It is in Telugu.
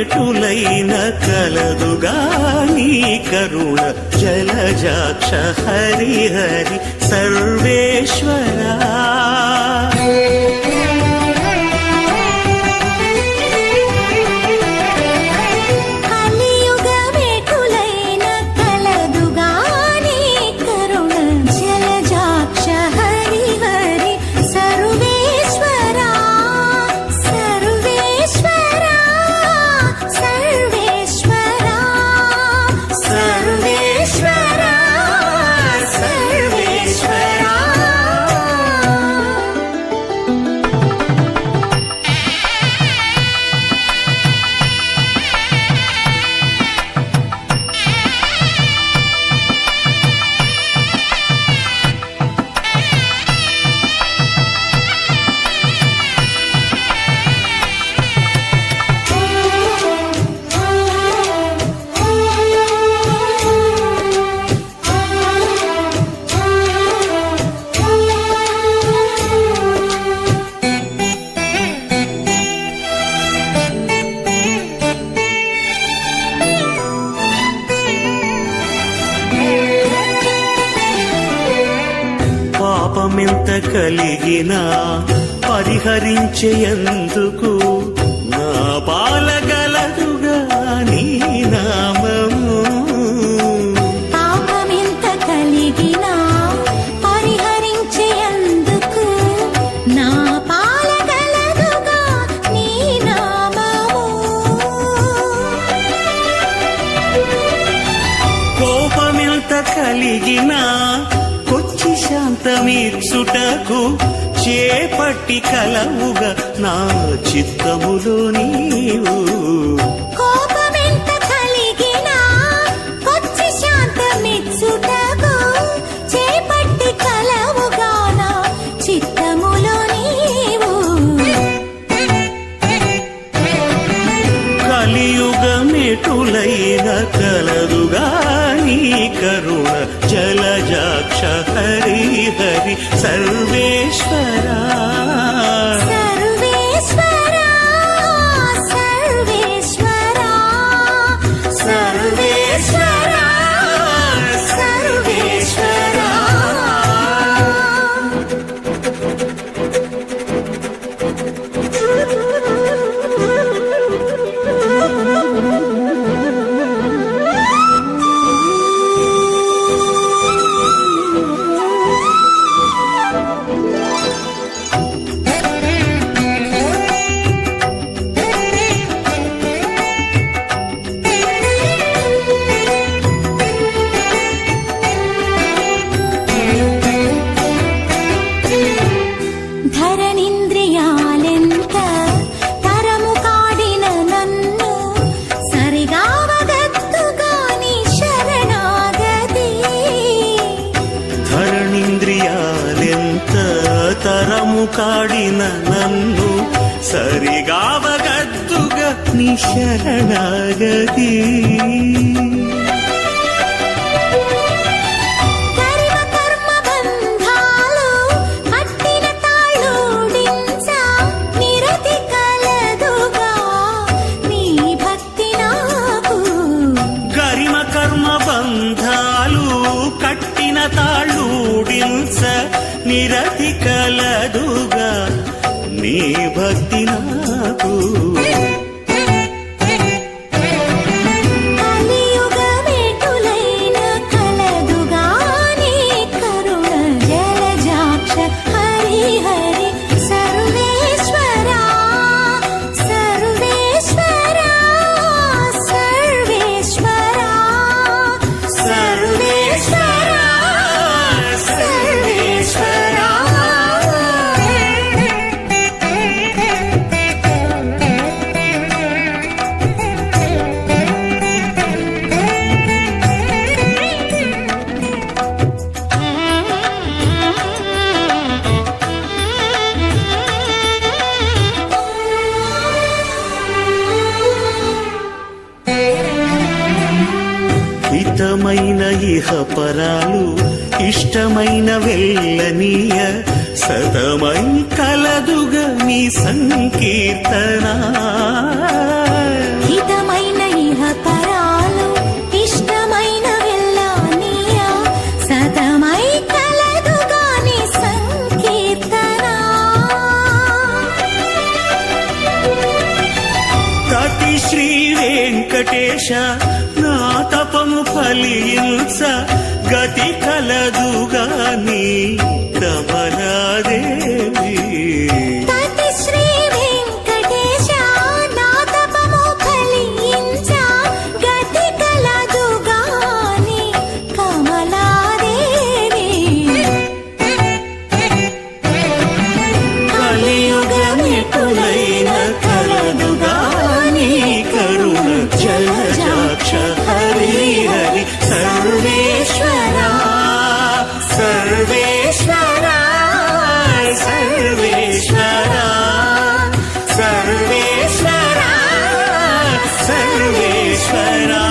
కలియుగమిటులైన కలదుగా నీ కరుణ జలజాక్ష హరి పాపమెంత కలిగినా పరిహరించేందుకు నా పాలగలదుగా నీ నామము. పాపమెంత కలిగినా పరిహరించేందుకు నా పాలగలదుగా నీ నామము. కోపమెంత కలిగినా శాంతమీర్చుటకు చేపట్టి కలవుగా నా చిత్తములో నీవు. కోపమెంత కలిగినా സർവേശ്വര కర్మ కర్మ బంధాలు కట్టిన తాళూడించ నిరతి కలదుగా నీ భక్తి నాకు. ఇతమైన ఇహపరాలు ఇష్టమైన వెళ్ళనీయ సదమై కలదుగ మీ సంకీర్తన. హితమైన ఇహపరాలు ఇష్టమైన వెళ్ళనీయ సతమై కలదుగ నీ సంకీర్తన. కతి శ్రీ వెంకటేశ ఫలించ గతి కలదుగాని కమలాదేవి Israel.